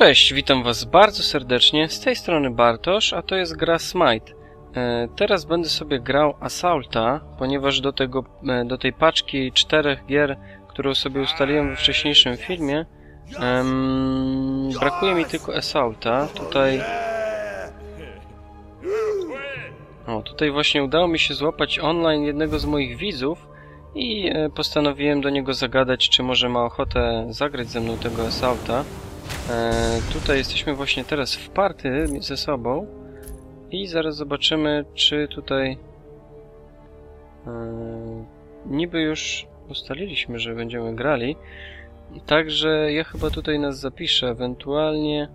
Cześć, witam was bardzo serdecznie. Z tej strony Bartosz, a to jest gra Smite. E, teraz będę sobie grał Assaulta, ponieważ do, tego, e, do tej paczki czterech gier, którą sobie ustaliłem we wcześniejszym filmie, em, brakuje mi tylko Assaulta. Tutaj... O, tutaj właśnie udało mi się złapać online jednego z moich widzów i e, postanowiłem do niego zagadać, czy może ma ochotę zagrać ze mną tego Assaulta. E, tutaj jesteśmy właśnie teraz w party ze sobą i zaraz zobaczymy, czy tutaj e, niby już ustaliliśmy, że będziemy grali. Także ja chyba tutaj nas zapiszę, ewentualnie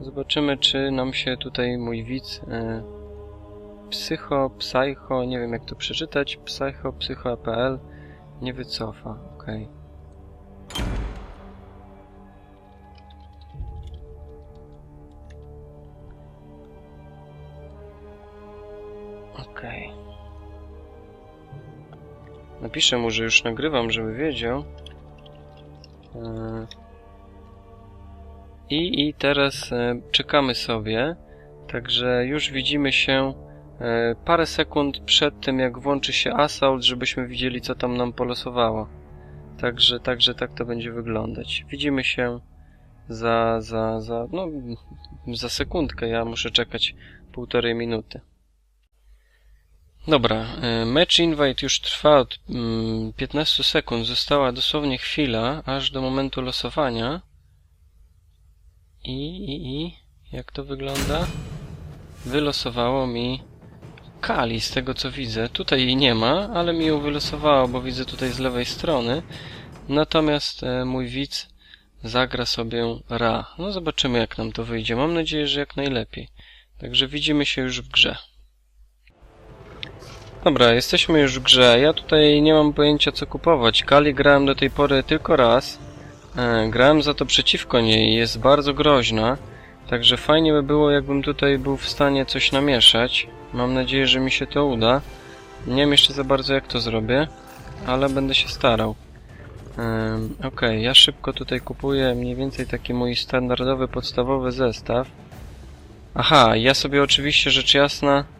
zobaczymy, czy nam się tutaj mój widz e, psycho, psycho, nie wiem jak to przeczytać, psycho, psycho.pl nie wycofa, okej. Okej. Napiszę mu, że już nagrywam, żeby wiedział. Yy. I, I teraz e, czekamy sobie. Także już widzimy się e, parę sekund przed tym, jak włączy się Assault, żebyśmy widzieli, co tam nam polosowało. Także, także tak to będzie wyglądać. Widzimy się za, za, za, no, za sekundkę. Ja muszę czekać półtorej minuty. Dobra, e, match invite już trwa od mm, 15 sekund. Została dosłownie chwila, aż do momentu losowania. I, i, i, jak to wygląda? Wylosowało mi Kali, z tego co widzę. Tutaj jej nie ma, ale mi ją wylosowało, bo widzę tutaj z lewej strony. Natomiast e, mój widz zagra sobie Ra. No zobaczymy jak nam to wyjdzie. Mam nadzieję, że jak najlepiej. Także widzimy się już w grze. Dobra, jesteśmy już w grze. Ja tutaj nie mam pojęcia co kupować. Kali grałem do tej pory tylko raz. E, grałem za to przeciwko niej. Jest bardzo groźna. Także fajnie by było, jakbym tutaj był w stanie coś namieszać. Mam nadzieję, że mi się to uda. Nie wiem jeszcze za bardzo jak to zrobię, ale będę się starał. Ok, ja szybko tutaj kupuję mniej więcej taki mój standardowy, podstawowy zestaw. Aha, ja sobie oczywiście rzecz jasna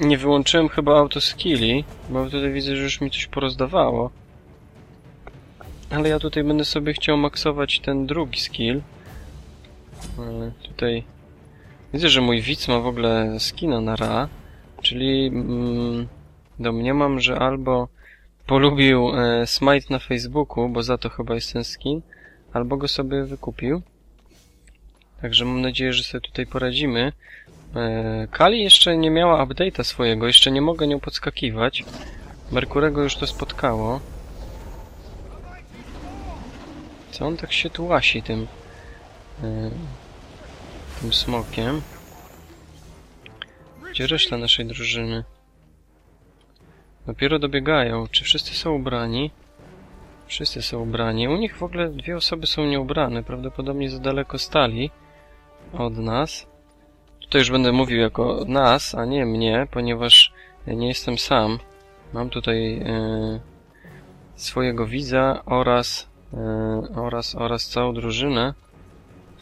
nie wyłączyłem chyba autoskilli, bo tutaj widzę, że już mi coś porozdawało. Ale ja tutaj będę sobie chciał maksować ten drugi skill. Ale tutaj widzę, że mój widz ma w ogóle skina na Ra, czyli mm, domniemam, że albo polubił e, Smite na Facebooku, bo za to chyba jest ten skin, albo go sobie wykupił. Także mam nadzieję, że sobie tutaj poradzimy. E, Kali jeszcze nie miała update'a swojego, jeszcze nie mogę nią podskakiwać. Merkurego już to spotkało. Co on tak się tu łasi tym... E, tym smokiem? Gdzie reszta naszej drużyny? Dopiero dobiegają. Czy wszyscy są ubrani? Wszyscy są ubrani. U nich w ogóle dwie osoby są nieubrane. Prawdopodobnie za daleko stali od nas. Tutaj już będę mówił jako nas, a nie mnie, ponieważ nie jestem sam. Mam tutaj e, swojego widza oraz, e, oraz, oraz całą drużynę.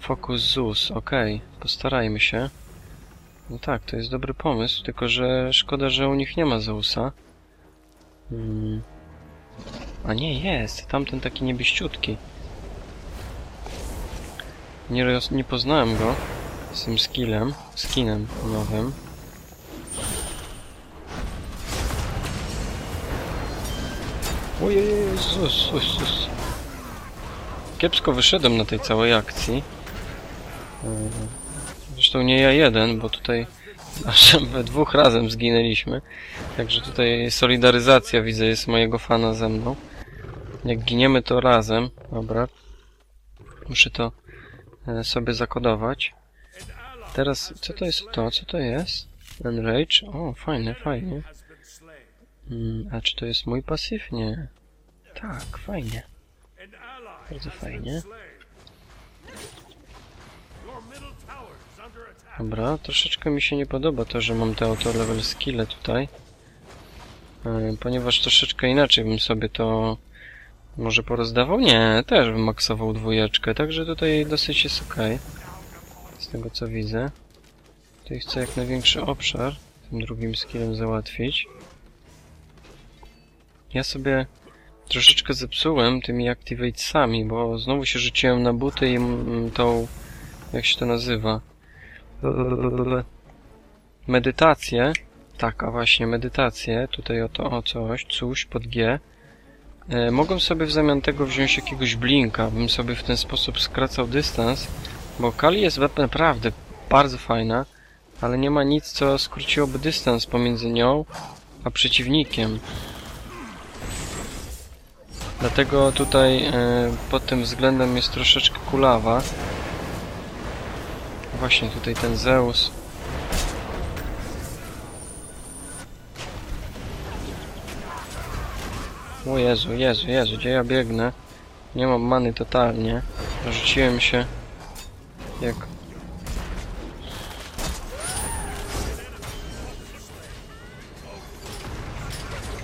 Focus okej, okay. postarajmy się. No tak, to jest dobry pomysł, tylko że szkoda, że u nich nie ma Zeusa. Hmm. A nie, jest, tamten taki niebieściutki. Nie, nie poznałem go z tym skillem, skinem nowym. Ojej, Jezus, Jezus. Kiepsko wyszedłem na tej całej akcji. Zresztą nie ja jeden, bo tutaj aż we dwóch razem zginęliśmy. Także tutaj solidaryzacja widzę jest mojego fana ze mną. Jak giniemy to razem. Dobra. Muszę to e, sobie zakodować. Teraz, co to jest to? Co to jest? Enrage? O, fajne, fajnie. Hmm, a czy to jest mój pasyw? Nie. Tak, fajnie. Bardzo fajnie. Dobra, troszeczkę mi się nie podoba to, że mam te auto level skille tutaj. Ponieważ troszeczkę inaczej bym sobie to Może porozdawał? Nie, też wymaksował dwójeczkę, także tutaj dosyć jest ok. Z tego co widzę. Tutaj chcę jak największy obszar tym drugim skillem załatwić. Ja sobie troszeczkę zepsułem tymi activatesami, bo znowu się rzuciłem na buty i mm, tą... jak się to nazywa? Medytację. Tak, a właśnie medytację. Tutaj o to, o coś, coś pod G. E, mogłem sobie w zamian tego wziąć jakiegoś blinka, bym sobie w ten sposób skracał dystans, bo Kali jest naprawdę bardzo fajna, ale nie ma nic, co skróciłoby dystans pomiędzy nią a przeciwnikiem. Dlatego tutaj e, pod tym względem jest troszeczkę kulawa. Właśnie tutaj ten Zeus. O Jezu, Jezu, Jezu, gdzie ja biegnę? Nie mam many totalnie. Rzuciłem się jak...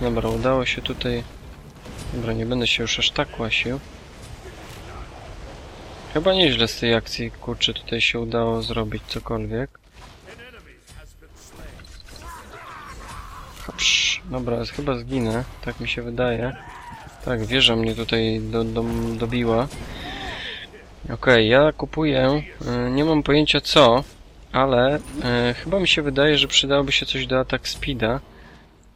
Dobra, udało się tutaj... Dobra, nie będę się już aż tak łasił. Chyba nieźle z tej akcji, kurczę, tutaj się udało zrobić cokolwiek. Psz, dobra, chyba zginę, tak mi się wydaje. Tak, wieża mnie tutaj do, do, dobiła. Okej, ja kupuję, y, nie mam pojęcia co, ale y, chyba mi się wydaje, że przydałoby się coś do atak speeda.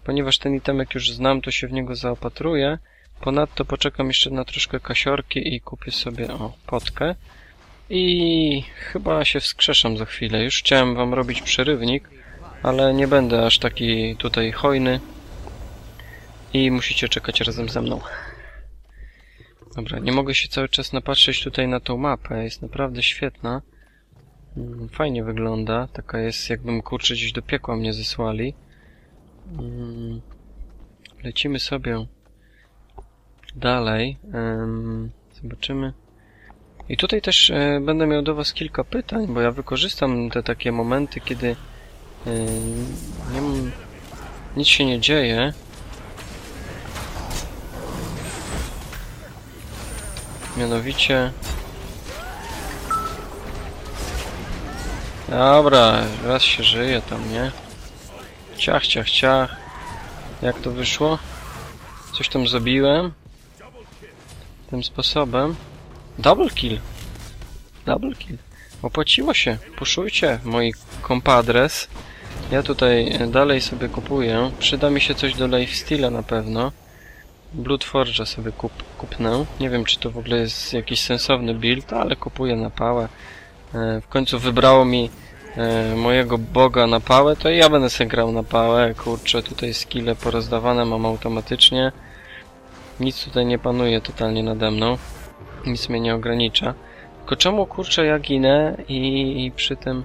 Ponieważ ten itemek już znam, to się w niego zaopatruję. Ponadto poczekam jeszcze na troszkę kasiorki i kupię sobie, o, potkę. I chyba się wskrzeszam za chwilę. Już chciałem wam robić przerywnik, ale nie będę aż taki tutaj hojny. I musicie czekać razem ze mną. Dobra, nie mogę się cały czas napatrzeć tutaj na tą mapę. Jest naprawdę świetna. Mm, Fajnie wygląda. Taka jest, jakbym kurczę gdzieś do piekła mnie zesłali. Mm, Lecimy sobie dalej. Zobaczymy. I tutaj też e, będę miał do Was kilka pytań, bo ja wykorzystam te takie momenty, kiedy e, nie mam, nic się nie dzieje. Mianowicie... Dobra, raz się żyje tam, nie? Ciach, ciach, ciach. Jak to wyszło? Coś tam zrobiłem. Tym sposobem. Double kill. Double kill. Opłaciło się. Puszujcie, moi kompadres. Ja tutaj dalej sobie kupuję. Przyda mi się coś do lifesteala na pewno. Blood Forge'a sobie kup, kupnę. Nie wiem, czy to w ogóle jest jakiś sensowny build, ale kupuję na pałę. E, w końcu wybrało mi e, mojego boga na pałę, to ja będę sobie grał na pałę. Kurczę, tutaj skille porozdawane mam automatycznie. Nic tutaj nie panuje totalnie nade mną. Nic mnie nie ogranicza. Tylko czemu kurczę ja ginę i, i przy tym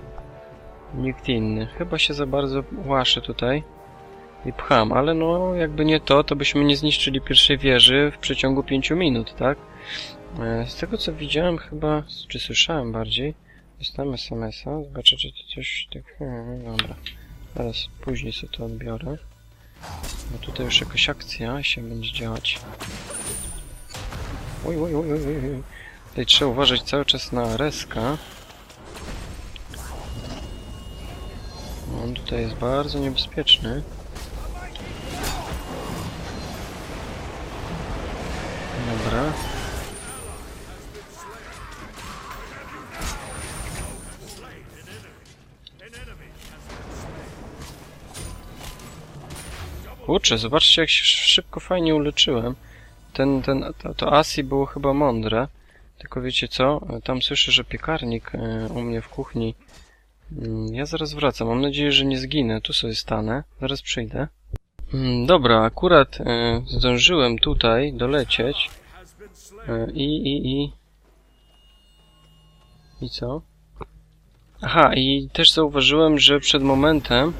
nikt inny? Chyba się za bardzo łaszę tutaj i pcham, ale no jakby nie to, to byśmy nie zniszczyli pierwszej wieży w przeciągu 5 minut, tak? E, Z tego co widziałem chyba, czy słyszałem bardziej, dostałem SMS-a, zobaczę czy to coś tak... Hmm, dobra, zaraz później sobie to odbiorę. Bo tutaj już jakaś akcja się będzie działać. Oj, oj, oj, oj, oj. Tutaj trzeba uważać cały czas na reska. On tutaj jest bardzo niebezpieczny. Dobra. Kurczę, zobaczcie jak się szybko, fajnie uleczyłem. Ten, ten, to, to Asi było chyba mądre. Tylko wiecie co? Tam słyszę, że piekarnik e, u mnie w kuchni. Mm, Ja zaraz wracam. Mam nadzieję, że nie zginę. Tu sobie stanę. Zaraz przyjdę. Mm, Dobra, akurat e, zdążyłem tutaj dolecieć. I, i, i... I co? Aha, i też zauważyłem, że przed momentem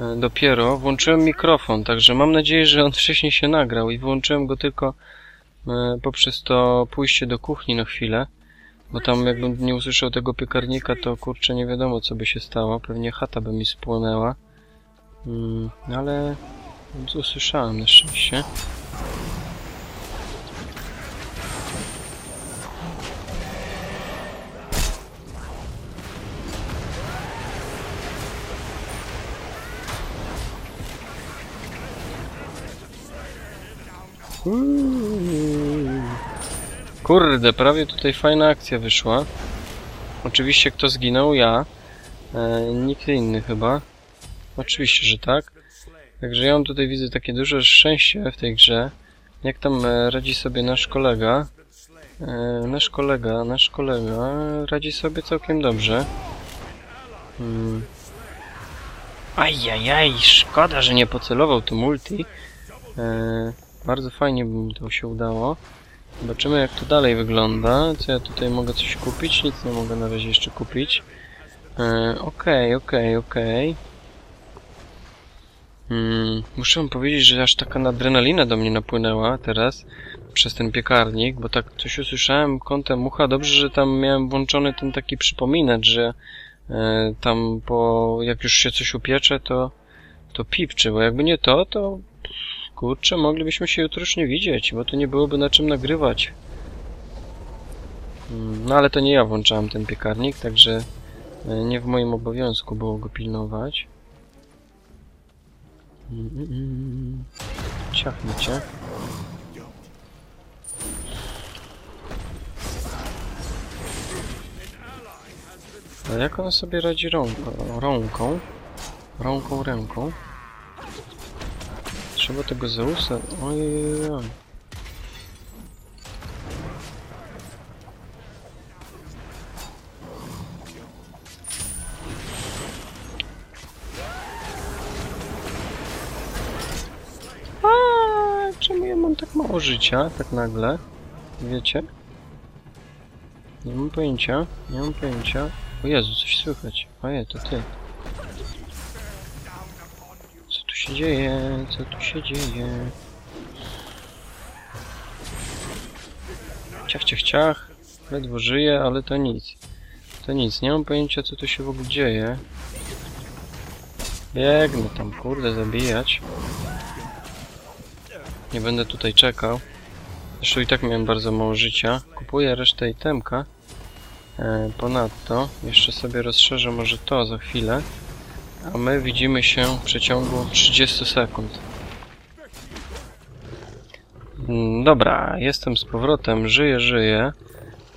e, dopiero włączyłem mikrofon, także mam nadzieję, że on wcześniej się nagrał i wyłączyłem go tylko e, poprzez to pójście do kuchni na chwilę. Bo tam jakbym nie usłyszał tego piekarnika, to kurczę nie wiadomo co by się stało. Pewnie chata by mi spłonęła. Mm, ale usłyszałem na szczęście. Kurde, prawie tutaj fajna akcja wyszła. Oczywiście kto zginął? Ja. E, nikt inny chyba. Oczywiście, że tak. Także ja mam tutaj widzę takie duże szczęście w tej grze. Jak tam e, radzi sobie nasz kolega? E, nasz kolega, nasz kolega radzi sobie całkiem dobrze. Hmm. Ajajaj, szkoda, że nie pocelował tu multi. E, bardzo fajnie by mi to się udało. Zobaczymy jak to dalej wygląda. Co ja tutaj mogę coś kupić? Nic nie mogę na razie jeszcze kupić. E, Okej, okej, okej. Hmm, muszę wam powiedzieć, że aż taka adrenalina do mnie napłynęła teraz przez ten piekarnik, bo tak coś usłyszałem kątem ucha. Dobrze, że tam miałem włączony ten taki przypominacz, że e, tam po jak już się coś upiecze, to to pipczy, bo jakby nie to, to kurczę, moglibyśmy się jutro już nie widzieć, bo to nie byłoby na czym nagrywać. Hmm, No ale to nie ja włączałem ten piekarnik, także e, nie w moim obowiązku było go pilnować. Mm, mm, mm. Ciachnie cię. A jak on sobie radzi rąką? Rąką? Rąką, ręką? Trzeba tego Zeusa... Ojej. A, czemu ja mam tak mało życia, tak nagle? Wiecie? Nie mam pojęcia, nie mam pojęcia. O Jezu, coś słychać. Ojej, to ty. Się dzieje? Co tu się dzieje? Ciach, ciach, ciach. Ledwo żyje, ale to nic. To nic, nie mam pojęcia co tu się w ogóle dzieje. Biegnę tam, kurde, zabijać. Nie będę tutaj czekał. Zresztą i tak miałem bardzo mało życia. Kupuję resztę itemka. E, ponadto jeszcze sobie rozszerzę może to za chwilę. A my widzimy się w przeciągu 30 sekund. Mm, Dobra, jestem z powrotem, żyję, żyję.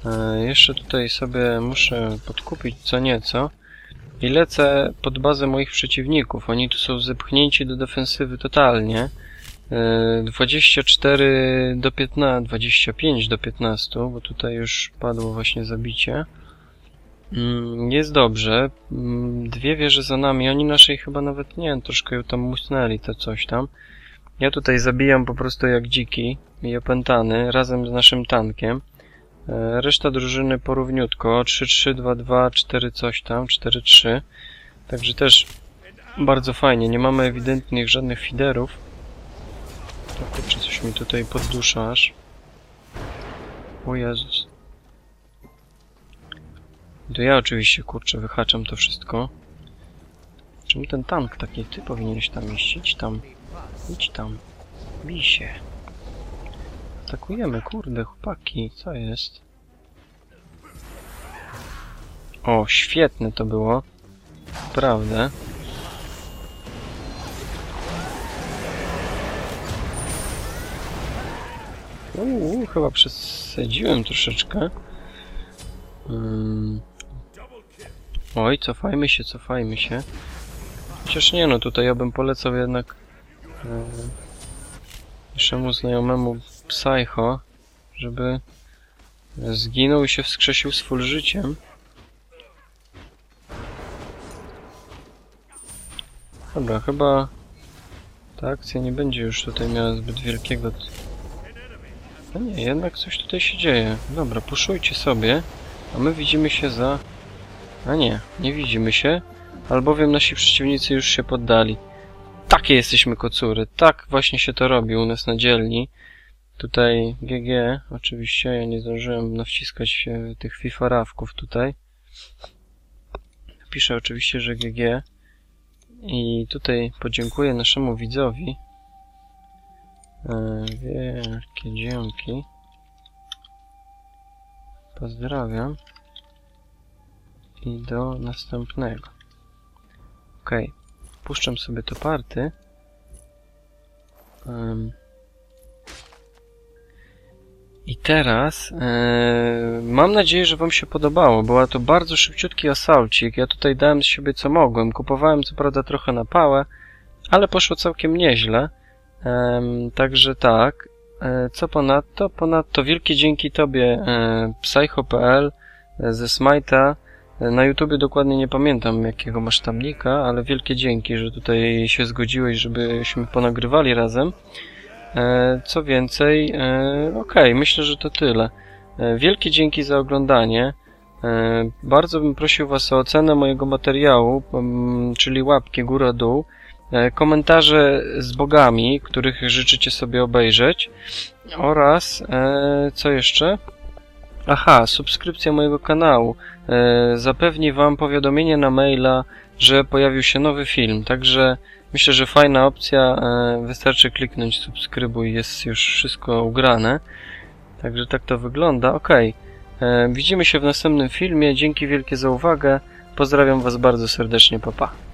E, jeszcze tutaj sobie muszę podkupić co nieco. I lecę pod bazę moich przeciwników. Oni tu są zepchnięci do defensywy totalnie. E, 24 do 15, 25 do 15, bo tutaj już padło właśnie zabicie. Mm, Jest dobrze. Mm, Dwie wieże za nami. Oni naszej chyba nawet nie troszkę ją tam musnęli to coś tam. Ja tutaj zabijam po prostu jak dziki i opętany razem z naszym tankiem. E, Reszta drużyny porówniutko 3-3-2-2, 4 coś tam, 4-3. Także też bardzo fajnie. Nie mamy ewidentnych żadnych fiderów. To kurczę, coś mi tutaj poddusza aż. O Jezus. To ja oczywiście, kurczę, wyhaczam to wszystko. Czemu ten tank taki? Ty powinieneś tam iść. Idź tam. Idź tam. Bij się. Atakujemy, kurde, chłopaki. Co jest? O, świetne to było. Prawda. Uuu, chyba przesadziłem troszeczkę. Mm. Oj, cofajmy się, cofajmy się. Chociaż nie no, tutaj ja bym polecał jednak e, naszemu znajomemu Psycho, żeby zginął i się wskrzesił z full życiem. Dobra, chyba ta akcja nie będzie już tutaj miała zbyt wielkiego... No nie, jednak coś tutaj się dzieje. Dobra, puszujcie sobie, a my widzimy się za... A nie, nie widzimy się, albowiem nasi przeciwnicy już się poddali. Takie jesteśmy kocury, tak właśnie się to robi u nas na dzielni. Tutaj GG, oczywiście, ja nie zdążyłem nawciskać e, tych fifarawków tutaj. Piszę oczywiście, że GG. I tutaj podziękuję naszemu widzowi. E, Wielkie dzięki. Pozdrawiam. I do następnego. Ok. Puszczam sobie to party. Em, I teraz e, mam nadzieję, że Wam się podobało. Była to bardzo szybciutki asalcik. Ja tutaj dałem z siebie co mogłem. Kupowałem co prawda trochę na pałę, ale poszło całkiem nieźle. Em, także tak. E, co ponadto? Ponadto wielkie dzięki Tobie, e, psycho.pl e, ze Smite'a. Na YouTubie dokładnie nie pamiętam jakiego masz tam nika, ale wielkie dzięki, że tutaj się zgodziłeś, żebyśmy ponagrywali razem. E, Co więcej, e, okej, myślę, że to tyle. E, Wielkie dzięki za oglądanie. Bardzo bym prosił Was o ocenę mojego materiału, mm, czyli łapki góra-dół, komentarze z bogami, których życzycie sobie obejrzeć oraz co jeszcze? Aha, subskrypcja mojego kanału. E, Zapewni Wam powiadomienie na maila, że pojawił się nowy film, także Myślę, że fajna opcja. e, Wystarczy kliknąć subskrybuj, jest już wszystko ugrane. Także tak to wygląda. Ok. Widzimy się w następnym filmie. Dzięki wielkie za uwagę. Pozdrawiam Was bardzo serdecznie. Papa. Pa.